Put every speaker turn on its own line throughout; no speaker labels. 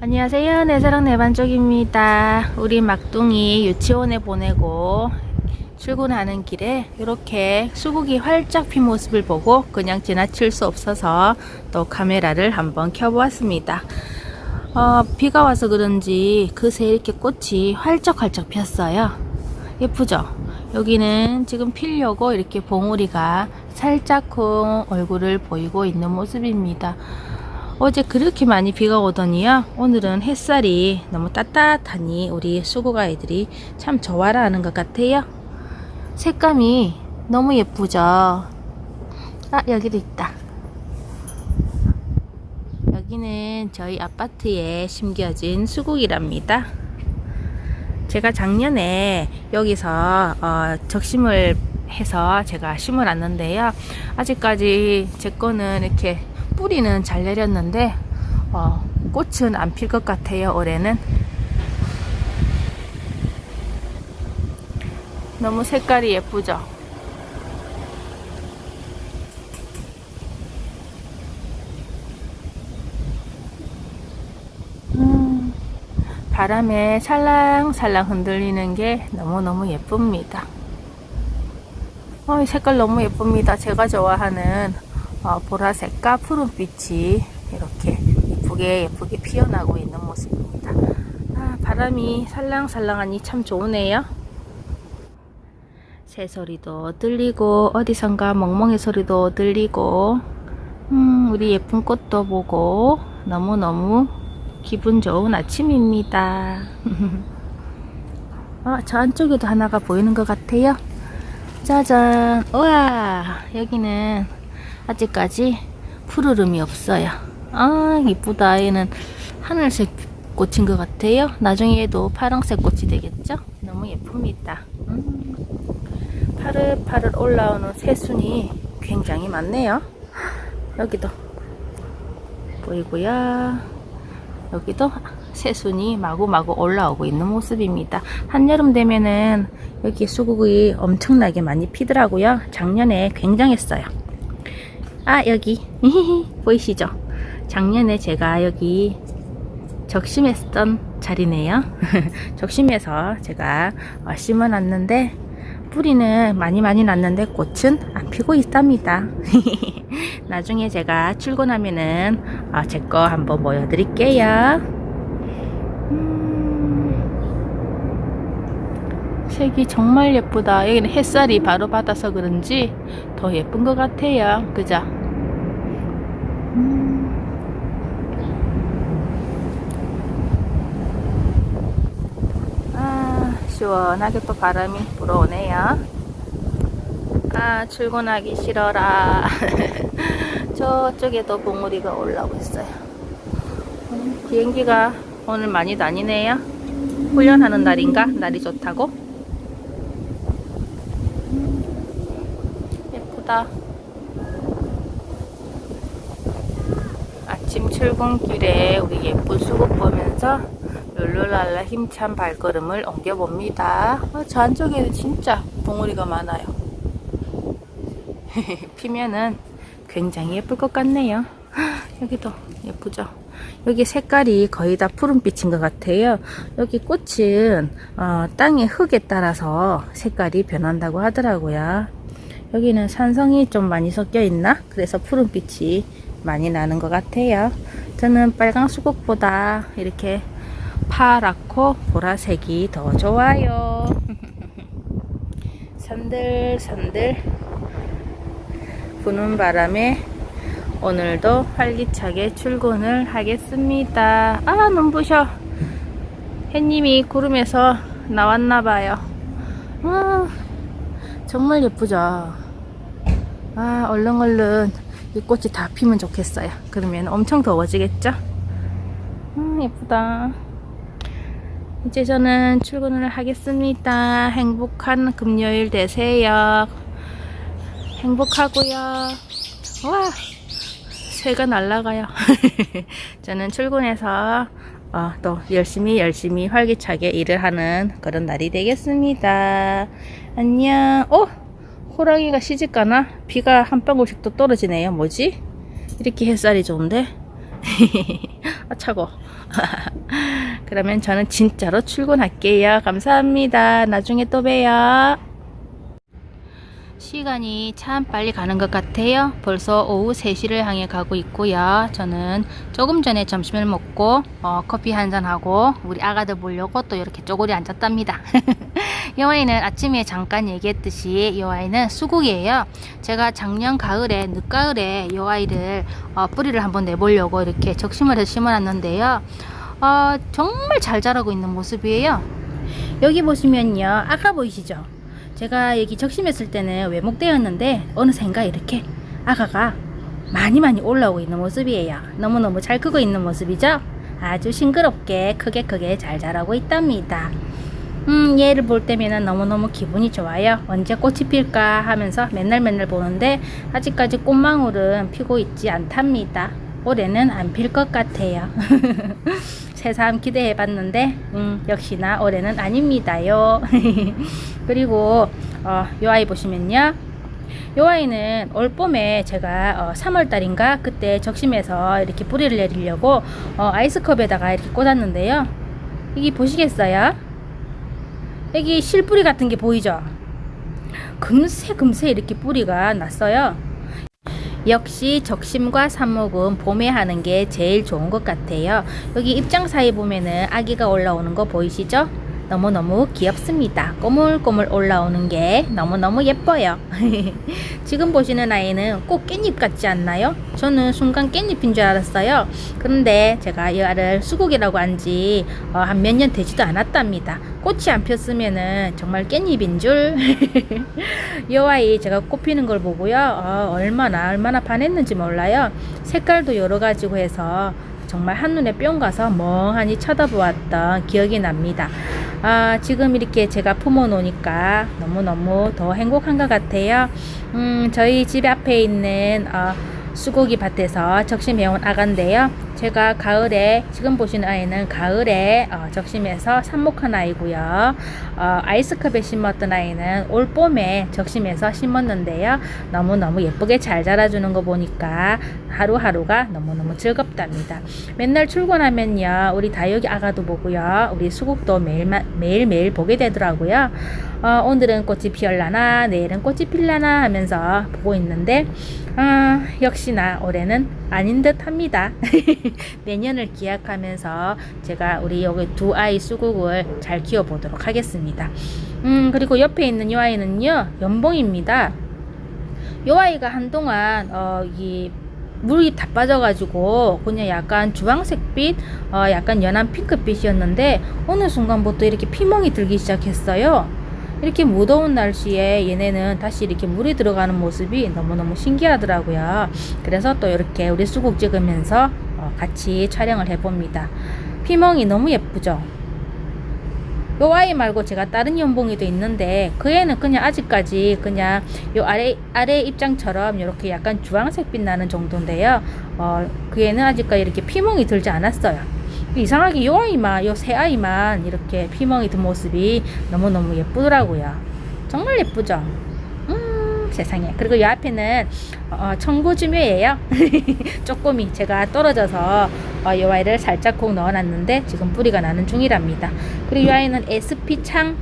안녕하세요. 내 사랑 내 반쪽입니다. 우리 막둥이 유치원에 보내고 출근하는 길에 이렇게 수국이 활짝 핀 모습을 보고 그냥 지나칠 수 없어서 또 카메라를 한번 켜보았습니다. 어, 비가 와서 그런지 그새 이렇게 꽃이 활짝활짝 폈어요. 예쁘죠? 여기는 지금 피려고 이렇게 봉우리가 살짝쿵 얼굴을 보이고 있는 모습입니다. 어제 그렇게 많이 비가 오더니요. 오늘은 햇살이 너무 따뜻하니 우리 수국 아이들이 참 좋아라 하는 것 같아요. 색감이 너무 예쁘죠? 아, 여기도 있다. 여기는 저희 아파트에 심겨진 수국이랍니다. 제가 작년에 여기서 어, 적심을 해서 제가 심어놨는데요. 아직까지 제 거는 이렇게 뿌리는 잘 내렸는데 어, 꽃은 안 필 것 같아요. 올해는 너무 색깔이 예쁘죠. 음, 바람에 살랑살랑 흔들리는 게 너무너무 예쁩니다. 어, 이 색깔 너무 예쁩니다. 제가 좋아하는 어, 보라색과 푸른빛이 이렇게 예쁘게 예쁘게 피어나고 있는 모습입니다. 아, 바람이 살랑살랑하니 참 좋으네요. 새소리도 들리고 어디선가 멍멍이 소리도 들리고 음, 우리 예쁜 꽃도 보고 너무너무 기분 좋은 아침입니다. 아, 저 안쪽에도 하나가 보이는 것 같아요. 짜잔. 우와, 여기는 아직까지 푸르름이 없어요. 아, 이쁘다. 얘는 하늘색 꽃인 것 같아요. 나중에 도 파랑색 꽃이 되겠죠? 너무 예쁩니다. 음, 파릇파릇 올라오는 새순이 굉장히 많네요. 여기도 보이고요. 여기도 새순이 마구마구 올라오고 있는 모습입니다. 한여름 되면은 여기 수국이 엄청나게 많이 피더라고요. 작년에 굉장했어요. 아, 여기. 보이시죠? 작년에 제가 여기 적심했던 자리네요. 적심해서 제가 어, 심어 놨는데 뿌리는 많이 많이 났는데 꽃은 안 피고 있답니다. 나중에 제가 출근하면은 어, 제거 한번 보여드릴게요. 음, 색이 정말 예쁘다. 여기는 햇살이 바로 받아서 그런지 더 예쁜 것 같아요. 그죠? 아, 시원하게 또 바람이 불어오네요. 아, 출근하기 싫어라. 저쪽에도 봉우리가 올라오고 있어요. 음, 비행기가 오늘 많이 다니네요. 훈련하는 날인가? 날이 좋다고? 음, 예쁘다. 아침 출근길에 우리 예쁜 수국 보면서 룰루랄라 힘찬 발걸음을 옮겨봅니다. 어, 저 안쪽에는 진짜 봉우리가 많아요. 피면은 굉장히 예쁠 것 같네요. 여기도 예쁘죠? 여기 색깔이 거의 다 푸른빛인 것 같아요. 여기 꽃은 어, 땅의 흙에 따라서 색깔이 변한다고 하더라고요. 여기는 산성이 좀 많이 섞여 있나? 그래서 푸른빛이 많이 나는 것 같아요. 저는 빨강 수국보다 이렇게 파랗고 보라색이 더 좋아요. 산들산들 부는 바람에 오늘도 활기차게 출근을 하겠습니다. 아, 눈부셔. 햇님이 구름에서 나왔나봐요. 아, 정말 예쁘죠? 아, 얼른 얼른 이 꽃이 다 피면 좋겠어요. 그러면 엄청 더워지겠죠? 음, 예쁘다. 이제 저는 출근을 하겠습니다. 행복한 금요일 되세요. 행복하고요. 와, 새가 날아가요. 저는 출근해서 어, 또 열심히 열심히 활기차게 일을 하는 그런 날이 되겠습니다. 안녕. 어? 호랑이가 시집 가나? 비가 한 방울씩 또 떨어지네요. 뭐지? 이렇게 햇살이 좋은데? 아, 차고. 그러면 저는 진짜로 출근할게요. 감사합니다. 나중에 또 봬요. 시간이 참 빨리 가는 것 같아요. 벌써 오후 3시를 향해 가고 있고요. 저는 조금 전에 점심을 먹고 어, 커피 한 잔하고 우리 아가들 보려고 또 이렇게 쪼그리 앉았답니다. 이 아이는 아침에 잠깐 얘기했듯이 이 아이는 수국이에요. 제가 작년 가을에 늦가을에 이 아이를 어, 뿌리를 한번 내보려고 이렇게 적심을 해서 심어놨는데요. 어, 정말 잘 자라고 있는 모습이에요. 여기 보시면요. 아까 보이시죠? 제가 여기 적심했을 때는 외목대였는데 어느샌가 이렇게 아가가 많이 많이 올라오고 있는 모습이에요. 너무너무 잘 크고 있는 모습이죠? 아주 싱그럽게 크게 크게 잘 자라고 있답니다. 음, 얘를 볼 때면은 너무너무 기분이 좋아요. 언제 꽃이 필까 하면서 맨날 맨날 보는데 아직까지 꽃망울은 피고 있지 않답니다. 올해는 안 필 것 같아요. 새삼 기대해 봤는데 음, 역시나 올해는 아닙니다요. 그리고 어, 요 아이 보시면요. 요 아이는 올 봄에 제가 어, 3월 달인가 그때 적심해서 이렇게 뿌리를 내리려고 어, 아이스컵에다가 이렇게 꽂았는데요. 이게 보시겠어요? 여기 실뿌리 같은 게 보이죠? 금세 금세 이렇게 뿌리가 났어요. 역시 적심과 삽목은 봄에 하는 게 제일 좋은 것 같아요. 여기 입장 사이 보면은 아기가 올라오는 거 보이시죠? 너무너무 귀엽습니다. 꼬물꼬물 올라오는 게 너무너무 예뻐요. 지금 보시는 아이는 꼭 깻잎 같지 않나요? 저는 순간 깻잎인 줄 알았어요. 그런데 제가 이 알을 수국이라고 한지 어, 한몇 년 되지도 않았답니다. 꽃이 안 폈으면은 정말 깻잎인 줄. 이 아이 제가 꽃 피는 걸 보고요. 어, 얼마나 얼마나 반했는지 몰라요. 색깔도 여러 가지고 해서 정말 한눈에 뿅 가서 멍하니 쳐다보았던 기억이 납니다. 아, 지금 이렇게 제가 품어 놓으니까 너무너무 더 행복한 것 같아요. 음, 저희 집 앞에 있는 어, 수고기 밭에서 적심해온 아가인데요. 제가 가을에 지금 보시는 아이는 가을에 어, 적심해서 삽목한 아이고요. 어, 아이스컵에 심었던 아이는 올 봄에 적심해서 심었는데요. 너무너무 예쁘게 잘 자라주는 거 보니까 하루하루가 너무너무 즐겁답니다. 맨날 출근하면요. 우리 다육이 아가도 보고요. 우리 수국도 매일, 매일매일 보게 되더라고요. 어, 오늘은 꽃이 피었라나 내일은 꽃이 필라나 하면서 보고 있는데 아, 역시나 올해는 아닌 듯 합니다. 내년을 기약하면서 제가 우리 여기 두 아이 수국을 잘 키워보도록 하겠습니다. 음, 그리고 옆에 있는 이 아이는요, 연봉입니다. 이 아이가 한동안, 어, 이, 물이 다 빠져가지고 그냥 약간 주황색빛, 어, 약간 연한 핑크빛이었는데 어느 순간부터 이렇게 피멍이 들기 시작했어요. 이렇게 무더운 날씨에 얘네는 다시 이렇게 물이 들어가는 모습이 너무너무 신기하더라고요. 그래서 또 이렇게 우리 수국 찍으면서 어, 같이 촬영을 해봅니다. 피멍이 너무 예쁘죠? 요 아이 말고 제가 다른 연봉이도 있는데 그 애는 그냥 아직까지 그냥 요 아래 아래 입장처럼 이렇게 약간 주황색 빛 나는 정도인데요. 어, 그 애는 아직까지 이렇게 피멍이 들지 않았어요. 이상하게 요 아이만 요새 아이만 이렇게 피멍이 든 모습이 너무너무 예쁘더라고요. 정말 예쁘죠? 음, 세상에. 그리고 이 앞에는 어, 청구주묘예요. 쪼꼬미 제가 떨어져서 어, 이 아이를 살짝 콕 넣어놨는데 지금 뿌리가 나는 중이랍니다. 그리고 이 아이는 SP 창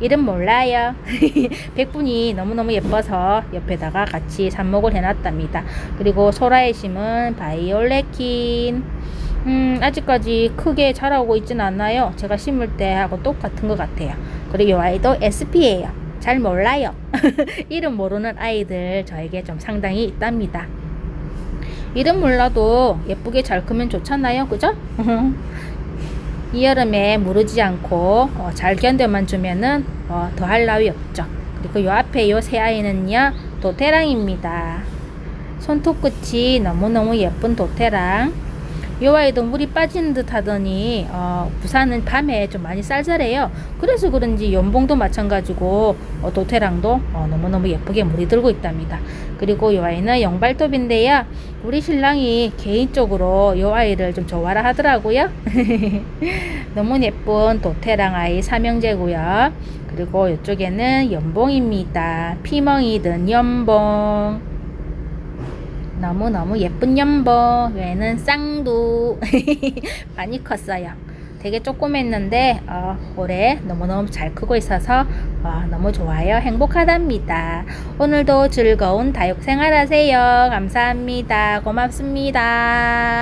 이름 몰라요. 백분이 너무너무 예뻐서 옆에다가 같이 삽목을 해놨답니다. 그리고 소라의 심은 바이올레킨. 음, 아직까지 크게 자라고 있지는 않나요? 제가 심을 때하고 똑같은 것 같아요. 그리고 이 아이도 SP예요. 잘 몰라요. 이름 모르는 아이들 저에게 좀 상당히 있답니다. 이름 몰라도 예쁘게 잘 크면 좋잖아요. 그죠? 이 여름에 무르지 않고 어, 잘 견뎌만 주면은 어, 더할 나위 없죠. 그리고 요 앞에 요 새 아이는요 도테랑입니다. 손톱 끝이 너무너무 예쁜 도테랑. 요 아이도 물이 빠지는 듯 하더니 어, 부산은 밤에 좀 많이 쌀쌀해요. 그래서 그런지 연봉도 마찬가지고 어, 도테랑도 어, 너무너무 예쁘게 물이 들고 있답니다. 그리고 요 아이는 영발톱인데요. 우리 신랑이 개인적으로 요 아이를 좀 좋아라 하더라고요. 너무 예쁜 도테랑 아이 삼형제고요. 그리고 이쪽에는 연봉입니다. 피멍이 든 연봉. 너무너무 예쁜 연보. 얘는 쌍두. 많이 컸어요. 되게 조그맸는데 어, 올해 너무너무 잘 크고 있어서 어, 너무 좋아요. 행복하답니다. 오늘도 즐거운 다육 생활 하세요. 감사합니다. 고맙습니다.